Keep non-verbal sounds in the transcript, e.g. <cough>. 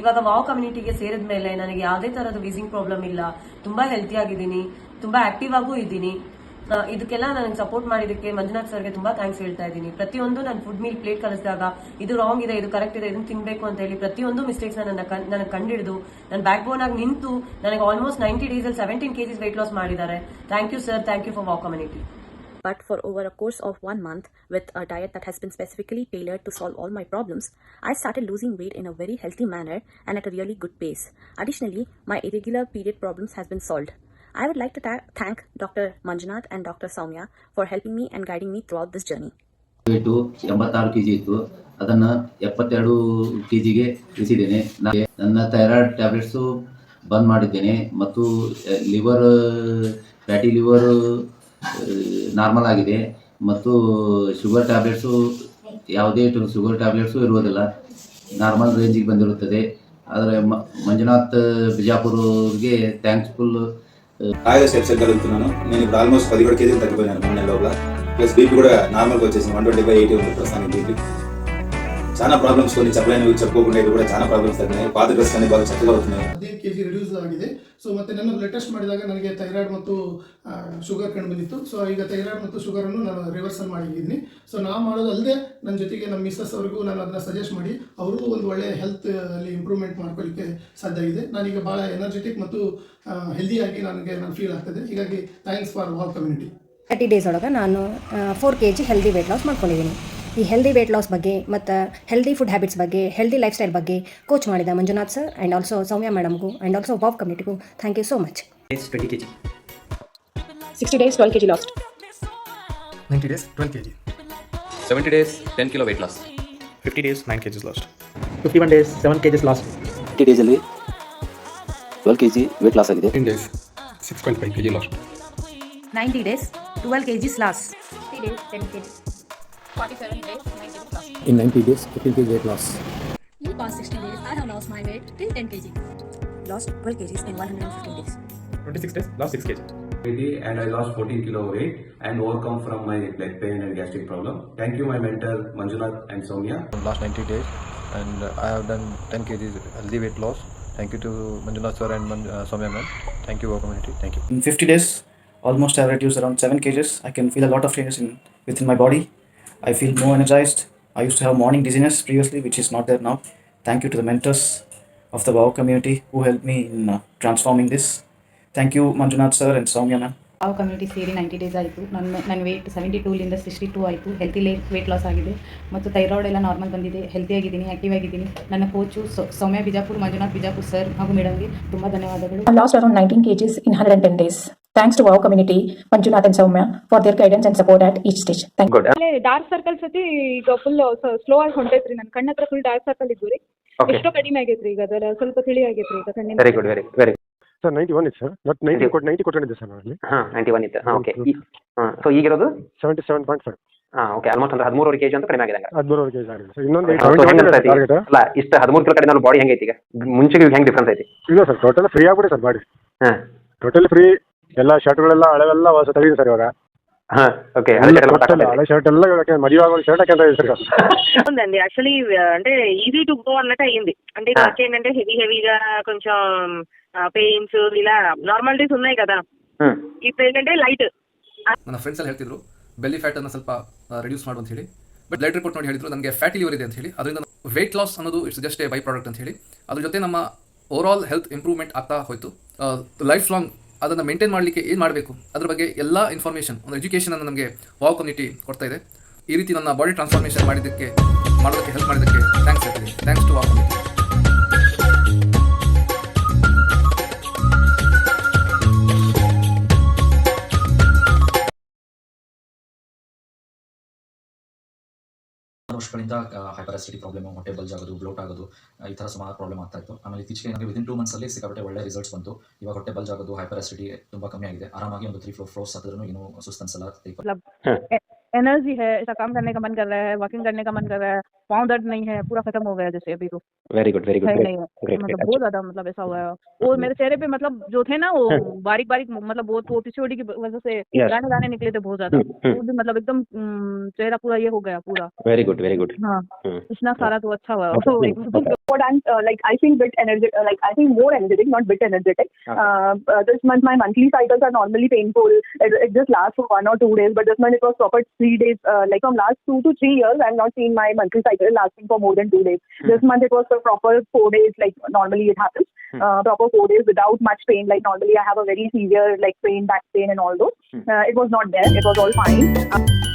ಇವಾಗ ವಾವ್ ಕಮ್ಯುನಿಟಿಗೆ ಸೇರಿದ ಮೇಲೆ ನನಗೆ ಯಾವುದೇ ತರಹದ ವೀಸಿಂಗ್ ಪ್ರಾಬ್ಲಮ್ ಇಲ್ಲ. ತುಂಬಾ ಹೆಲ್ತಿ ಆಗಿದ್ದೀನಿ. ತುಂಬಾ ಆಕ್ಟಿವ್ ಆಗೂ ಇದ್ದೀನಿ. ಇದಕ್ಕೆಲ್ಲ ನನಗೆ ಸಪೋರ್ಟ್ ಮಾಡಿದಕ್ಕೆ ಮಂಜುನಾಥ್ ಸರ್ಗೆ ತುಂಬಾ ಥ್ಯಾಂಕ್ಸ್ ಹೇಳ್ತಾ ಇದ್ದೀನಿ. ಪ್ರತಿಯೊಂದು ನಾನು ಫುಡ್ ಮೀಲ್ ಪ್ಲೇಟ್ ಕಲಿಸಿದಾಗ ಇದು ರಾಂಗ್ ಇದೆ, ಇದು ಕರೆಕ್ಟ್ ಇದೆ, ಇದನ್ನು ತಿನ್ಬೇಕು ಅಂತ ಹೇಳಿ ಪ್ರತಿಯೊಂದು ಮಿಸ್ಟೇಕ್ಸ್ ನನ್ನ ನನಗೆ ಕಂಡಿಡಿದು. ನನ್ನ ಬ್ಯಾಕ್ ಬೋನ್ ಆಗಿ ನಿಂತು ನನಗೆ ಆಲ್ಮೋಸ್ಟ್ ನೈಂಟಿ ಡೇಸ್ ಅಲ್ಲಿ ಸೆವೆಂಟೀನ್ ಕೆಜಿಸ್ ವೆಯ್ಟ್ ಲಾಸ್ ಮಾಡಿದ್ದಾರೆ. Thank you sir thank you for wow community. But for over a course of one month, with a diet that has been specifically tailored to solve all my problems, I started losing weight in a very healthy manner and at a really good pace. Additionally, my irregular period problems has been solved. I would like to tha- thank Dr. Manjunath and Dr. Soumya for helping me and guiding me throughout this journey. ಅದನ್ನು ಎಪ್ಪತ್ತೆರಡು K ಜಿಗೆ ಇಳಿಸಿದ್ದೇನೆ ನನ್ನ thyroid tablets ಬಂದ್ ಮಾಡಿದ್ದೇನೆ ಮತ್ತು normal ಆಗಿದೆ ಮತ್ತು sugar tablets ಯಾವುದೇ ಶುಗರ್ ಟ್ಯಾಬ್ಲೆಟ್ಸು ಇರುವುದಿಲ್ಲ ನಾರ್ಮಲ್ ರೇಂಜಿಗೆ ಬಂದಿರುತ್ತದೆ ಆದರೆ ಮ- ಮಂಜುನಾಥ್ ಬಿಜಾಪುರ್ಗೆ ಥ್ಯಾಂಕ್ಸ್ಫುಲ್ హాయిగా స్టెప్స్ ఎక్కగలుగుతున్నాను నేను ఇప్పుడు ఆల్మోస్ట్ పదిహేడు కేజీలు తగ్గిపోయాను మూడు నెలల లోపల ప్లస్ బీపీ కూడా నార్మల్గా వచ్చేసింది వన్ ట్వంటీ ఫైవ్ ఎయిటీ ఉంది ప్రస్తుతానికి బీపీ చాలా ప్రాబ్లమ్స్ కొన్ని చెప్పలేనివి చెప్పుకోకుండా ఇవి కూడా చాలా ప్రాబ్లమ్స్ తగ్గినాయి పాత డ్రెస్ అన్ని బాగా చక్కగా అవుతున్నాయి ಹದಿನೈದು ಕೆ ಜಿ ರಿಡ್ಯೂಸ್ ಆಗಿದೆ ಸೊ ಮತ್ತೆ ನನ್ನ ಬ್ಲಡ್ ಟೆಸ್ಟ್ ಮಾಡಿದಾಗ ನನಗೆ ಥೈರಾಯ್ಡ್ ಮತ್ತು ಶುಗರ್ ಕಂಡು ಬಂದಿತ್ತು ಸೊ ಈಗ ಥೈರಾಯ್ಡ್ ಮತ್ತು ಶುಗರನ್ನು ನಾನು ರಿವರ್ಸಲ್ ಮಾಡಿದ್ದೀನಿ ಸೊ ನಾವು ಮಾಡೋದು ಅಲ್ಲದೆ ನನ್ನ ಜೊತೆಗೆ ನಮ್ಮ ಮಿಸ್ಸಸ್ ಅವ್ರಿಗೂ ನಾನು ಅದನ್ನ ಸಜೆಸ್ಟ್ ಮಾಡಿ ಅವ್ರಿಗೂ ಒಂದು ಒಳ್ಳೆಯ ಹೆಲ್ತ್ ಅಲ್ಲಿ ಇಂಪ್ರೂವ್ಮೆಂಟ್ ಮಾಡ್ಕೊಳ್ಳಿಕ್ಕೆ ಸಾಧ್ಯ ಇದೆ ನಾನೀಗ ಭಾಳ ಎನರ್ಜೆಟಿಕ್ ಮತ್ತು ಹೆಲ್ದಿಯಾಗಿ ನನಗೆ ನಾನು ಫೀಲ್ ಆಗ್ತದೆ ಹೀಗಾಗಿ thanks for wall community thirty days ಒಳಗೆ ನಾನು four K G healthy weight loss ಮಾಡ್ಕೊಂಡಿದ್ದೀನಿ ಈ ಹೆಲ್ದಿ ವೇಟ್ ಲಾಸ್ ಬಗ್ಗೆ ಮತ್ತು ಹೆಲ್ದಿ ಫುಡ್ ಹ್ಯಾಬಿಟ್ಸ್ ಬಗ್ಗೆ ಹೆಲ್ದಿ ಲೈಫ್ ಸ್ಟೈಲ್ ಬಗ್ಗೆ ಕೋಚ್ ಮಾಡಿದ Manjunath sir and also Soumya ಮೇಡಮ್ಗೂ and also wow ಕಮ್ಯುನಿಟಿಗೂ thank you so much It's 20 kg. Sixty days twelve K G lost 90 days, 12 kg. 70 days, 10 kilo weight loss. 50 days, 9 kgs lost. 51 days, 7 kgs lost. Fifty ಡೇಸಲ್ಲಿ twelve K G weight loss ಆಗಿದೆ 10 days, 6.5 kg lost. Ninety days twelve K Gs loss In 90 days, 15 kg weight loss. In the past 60 days, I have lost my weight till 10 kg. Lost 12 kgs in 115 days. 26 days, lost 6 kg. And I lost 14 kilo weight and overcome from my leg pain and gastric problem. Thank you, my mentor Manjunath and Soumya. last 90 days and I have done 10 kgs healthy weight loss. Thank you to Manjunath sir and Man- uh, Soumya ma'am. Thank you, our community. Thank you. In 50 days, almost I have reduced around 7 kgs. I can feel a lot of changes in, within my body. I feel more energized. I used to have morning dizziness previously, which is not there now. Thank you to the mentors of the WOW community who helped me in uh, transforming this. Thank you, Manjunath sir and Soumya ma'am. ಯಾವ community ಸೇರಿ ninety days ಆಯಿತು ನನ್ನ ನನ್ನ weight seventy ಟೂಲಿಂದ sixty two ಆಯಿತು healthy weight loss ಆಗಿದೆ ಮತ್ತು thyroid ಎಲ್ಲ ನಾರ್ಮಲ್ ಬಂದಿದೆ ಹೆಲ್ತಿ ಆಗಿದ್ದೀನಿ ಆ್ಯಕ್ಟಿವ್ ಆಗಿದ್ದೀನಿ ನನ್ನ ಕೋಚು ಸೌಮ್ಯ ಬಿಜಾಪುರ್ ಮಂಜುನಾಥ್ ಬಿಜಾಪುರ್ ಸರ್ ಹಾಗೂ ಮೇಡಮ್ಗೆ ತುಂಬ ಧನ್ಯವಾದಗಳು I lost around 19 kgs in 110 days. To to community Manjunath and Soumya for for guidance and support at each stage thank good you. Dark circles ಅತಿ ಈಗ ಫುಲ್ ಸ್ಲೋ ಆಗಿ ಹೊಂಟೈತ್ರಿ ನನ್ನ ಕಣ್ಣ ಹತ್ರ ಫುಲ್ ಡಾರ್ಕ್ ಸರ್ಕಲ್ ಇದ್ವು ರೀ Okay. ಎಷ್ಟೋ ಕಡಿಮೆ ಆಗೈತ್ರಿ ಈಗ ಅದರ ಸ್ವಲ್ಪ ತಿಳಿ ಆಗೈತ್ರಿ ಈಗ ಕಣ್ಣಿನ very good very very sir ninety 91 is sir but 90, ಕೊಟ್- 90 ಕೊಟ್ಟಿದ್ದೆ ಸರ್ ಅಲ್ಲಿ ಹಾಂ ನೈಂಟಿ ಒನ್ ಇತ್ತು ಹಾಂ ಓಕೆ ಹ್ಮ್. ಸೊ ಈಗಿರೋದು 77.5. ಹಾಂ ಓಕೆ ಆಲ್ಮೋಸ್ಟ್ ಒಂದು ಹದಿಮೂರುವರೆ ಕೆಜಿ ಅಂತ ಕಡಿಮೆ ಆಗಿದೆ ಹಂಗಾರೆ. 13 ಕೆಜಿ ಆಗಿದೆ sir. ಇನ್ನೊಂದು ಹಾ, so ಹೆಂಗ್ ಇದೆ ಅನ್ಸ್ತೈತಿ? target. ಅಲ್ಲ ಇಷ್ಟು ಹದಿಮೂರು ಕಿಲೋ ಕಡಿಮೆ ಬಾಡಿ ಹೆಂಗೈತಿ ಈಗ ಮುಂಚೆಗೆ ಹೆಂಗ್ ಡಿಫ್ರೆನ್ಸ್ ಐತಿ ಇಲ್ಲ ಸರ್ ಟೋಟಲ್ ಫ್ರೀ ಆಗ್ಬಿಡಿ ಸರ್ ಬಾಡಿ ಹಾಂ ಟೋಟಲ್ ಫ್ರೀ ಎಲ್ಲ ಶರ್ಟ್ಗಳೆಲ್ಲ ಹಳೆವೆಲ್ಲ ಹೊಸ ತೆಗೀನಿ ಸರ್ ಇವಾಗ ಹಾಂ ಓಕೆ Total ಹಳೆ ಶರ್ಟ್ ಎಲ್ಲ ಇವಾಗ ಮದುವೆ ಆಗೋ ಶರ್ಟ್ ಹಾಕ್ಯಂತ ಇದೆ ಸರ್ ఉందండి యాక్చువల్లీ అంటే ఈజీ టు గో అన్నట్టు అయ్యింది అంటే ఆ. నాకు ఏంటంటే హెవీ హెవీగా కొంచెం పెయిన్స్ ఇలా నార్మాలిటీస్ ఉన్నాయి కదా ಹ್ಞೂ ఇప్పుడు ఏంటంటే లైట్ ನನ್ನ ಫ್ರೆಂಡ್ಸ್ ಎಲ್ಲ ಹೇಳ್ತಿದ್ರು ಬೆಲ್ಲಿ ಫ್ಯಾಟ್ ಅನ್ನು ಸ್ವಲ್ಪ ರಿಡ್ಯೂಸ್ ಮಾಡು ಅಂತ ಹೇಳಿ ಬಟ್ ಬ್ಲಡ್ ರಿಪೋರ್ಟ್ ನೋಡಿ ಹೇಳಿದ್ರು ನನಗೆ ಫ್ಯಾಟಿ ಲಿವರ್ ಇದೆ ಅಂತ ಹೇಳಿ ಅದರಿಂದ ವೆಯ್ಟ್ ಲಾಸ್ ಅನ್ನೋದು it's just a by product ಅಂತ ಹೇಳಿ ಅದ್ರ ಜೊತೆ ನಮ್ಮ ಓವರ್ ಆಲ್ ಹೆಲ್ತ್ ಇಂಪ್ರೂವ್ಮೆಂಟ್ ಆಗ್ತಾ ಹೋಯಿತು ಲೈಫ್ ಲಾಂಗ್ ಅದನ್ನು ಮೇಂಟೈನ್ ಮಾಡಲಿಕ್ಕೆ ಏನು ಮಾಡಬೇಕು? ಅದ್ರ ಬಗ್ಗೆ ಎಲ್ಲ ಇನ್ಫಾರ್ಮೇಷನ್ ಒಂದು ಎಜುಕೇಷನ್ ಅನ್ನು ನಮಗೆ ವಾವ್ ಕಮ್ಯುನಿಟಿ ಕೊಡ್ತಾ ಇದೆ. ಈ ರೀತಿ ನನ್ನ ಬಾಡಿ ಟ್ರಾನ್ಸ್ಫಾರ್ಮೇಷನ್ ಮಾಡಿದ್ದಕ್ಕೆ, ಮಾಡೋದಕ್ಕೆ ಹೆಲ್ಪ್ ಮಾಡಿದ್ದಕ್ಕೆ ಥ್ಯಾಂಕ್ಸ್ ಹೇಳ್ತೀನಿ. ಥ್ಯಾಂಕ್ಸ್ ಟು ವಾವ್ ಕಮ್ಯುನಿಟಿ ವರ್ಷಗಳಿಂದ ಹೈಪರ್ ಅಸಿಡಿ ಪ್ರಾಬ್ಲಮ್ ಹೊಟ್ಟೆ ಬಲ್ಜ್ ಆಗೋದು ಬ್ಲೋಟ್ ಆಗೋದು ಈ ಥರ ಸುಮಾರು ಪ್ರಾಬ್ಲಮ್ ಆಗ್ತಾ ಇತ್ತು. ಆಮೇಲೆ ಇತ್ತೀಚೆಗೆ ನನಗೆ ವಿದಿನ್ ಟೂ ಮಂತ್ಸಲ್ಲಿ ಸಿಕ್ಕಾಪಟ್ಟೆ ಒಳ್ಳೆ ರಿಸಲ್ಟ್ಸ್ ಬಂತು. ಇವಾಗ ಹೊಟ್ಟೆ ಬಲ್ಜ್ ಆಗೋದು ಹೈಪರ್ ಅಸಿಡಿ ತುಂಬಾ ಕಮ್ಮಿ ಆಗಿದೆ. ಆರಾಮಾಗಿ ಒಂದು ತ್ರೀ ಫೋರ್ ಫ್ಲೋರ್ಸ್ ಆದ್ರೂ ಏನು ಸುಸ್ತು ಅನ್ಸಲ್ಲ एनर्जी है ऐसा काम करने का मन कर रहा है वॉकिंग करने का मन कर रहा है पाँव दर्द नहीं है पूरा खत्म हो गया जैसे अभी तो। वेरी गुड वेरी गुड नहीं है। मतलब बहुत ज़्यादा मतलब ऐसा हुआ है। वो मेरे चेहरे पे मतलब जो थे ना वो बारीक बारीक मतलब बहुत वो पीसीओडी की वजह से गाने दाने निकले थे बहुत ज़्यादा। हम्म, हम्म। वो भी मतलब एकदम चेहरा पूरा ये हो गया पूरा। वेरी गुड वेरी गुड हाँ. इतना सारा तो अच्छा हुआ। <laughs> what I'm uh, like, I feel bit energetic, uh, like I feel more energetic, not bit energetic. Okay. Uh, uh, this month my monthly cycles are normally painful. It, it, just lasts for one or two days, but this month it was proper three days. Uh, like from last two to three years, I've not seen my monthly cycle lasting for more than two days. Hmm. This month it was for proper four days, like normally it happens. Hmm. Uh, proper four days without much pain. Like normally I have a very severe like pain, back pain, and all those. Hmm. it was not there. It was all fine.